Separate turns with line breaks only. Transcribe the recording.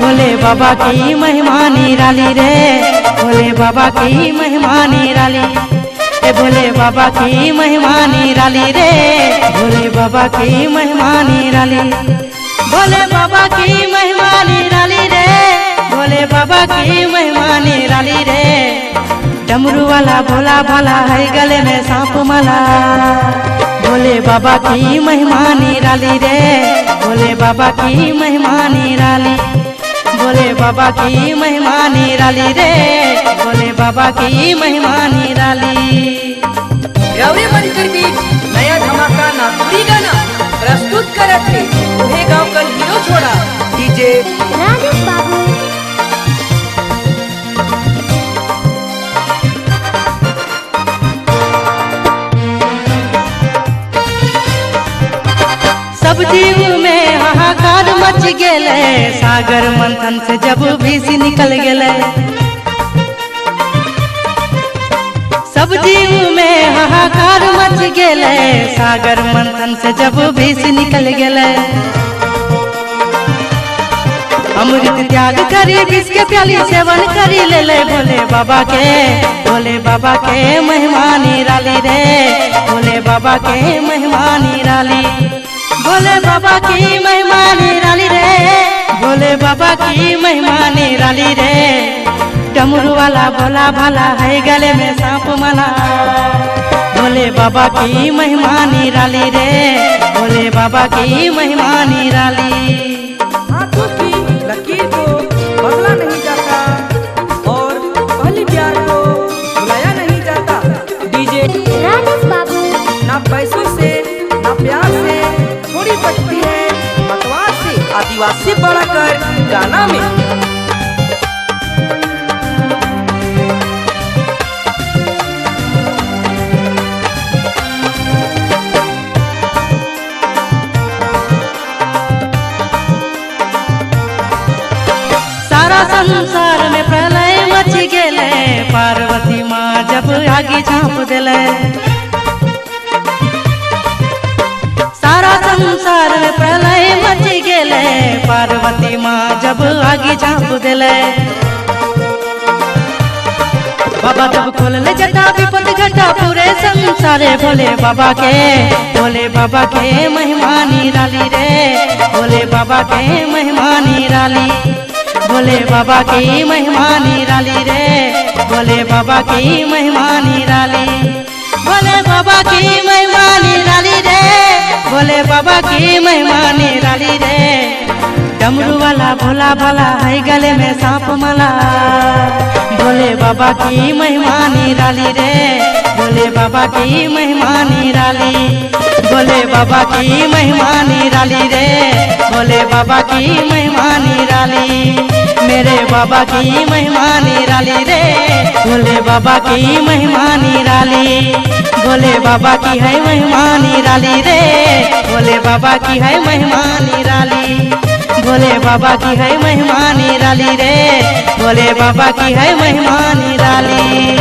भोले बाबा की महिमा निराली रे। भोले बाबा की महिमा निराली ए भोले बाबा की महिमा निराली रे। भोले बाबा की महिमा निराली भोले बाबा की महिमा निराली रे। भोले बाबा की महिमा निराली रे। डमरू वाला भोला भाला है गले में सांप माला। भोले बाबा की महिमा निराली रे। भोले बाबा की महिमा निराली भोले बाबा की महिमा निराली रे। भोले बाबा की महिमा निराली
रवरे मंदिर बीच नया धमाका नागपुरी गाना। प्रस्तुत करत उहे गाँव कर हीरो छोड़ा डीजे।
राजेश बाबू।
सब जीव में हाहाकार मच गेले सागर मंथन से जब भीसी निकल गेले। हाहाकार मच गेले, सागर मंथन से जब भीसी निकल गेले। अमृत त्याग करी विष के प्याली सेवन करी ले ले भोले बाबा के, भोले बाबा के मेहमानी राली रे, भोले बाबा के महिमा राली भोले बाबा की महिमा राली रे, भोले बाबा की मेहमानी राली रे। डमरू वाला भोला भाला है गले में सांप माला। भोले बाबा की महिमा निराली रे भोले बाबा की महिमा निराली।
हाथों की लकीर को बदला नहीं जाता और पहली प्यार को नहीं जाता। डीजे
राजेश बाबू।
ना पैसों से ना प्यार से थोड़ी है। बकवास से आदिवासी बढ़ाकर गाना
सारा संसार में प्रलय मच गेले। पार्वती माँ जब आगे झाँप दिले। सारा संसार में प्रलय मच गेले। पार्वती माँ जब आगे झाँप दिले। बाबा जब खोलले जटा विपद घटा, पूरे संसारे भोले बाबा के। भोले बाबा के महिमा राली रे। भोले बाबा के महिमा निराली भोले बाबा की महिमा निराली रे। भोले बाबा की महिमा निराली। भोले बाबा की महिमा निराली रे। भोले बाबा की महिमा निराली रे। डमरू वाला भोला भाला है गले में सांप माला भोले बाबा की महिमा निराली रे। भोले बाबा की महिमा निराली। भोले बाबा की महिमा निराली रे। भोले बाबा की महिमा निराली। मेरे बाबा की महिमा निराली रे। भोले बाबा की महिमा निराली। भोले बाबा की है महिमा निराली रे। भोले बाबा की है महिमा निराली। भोले बाबा की है महिमा निराली रे। भोले बाबा की है महिमा निराली।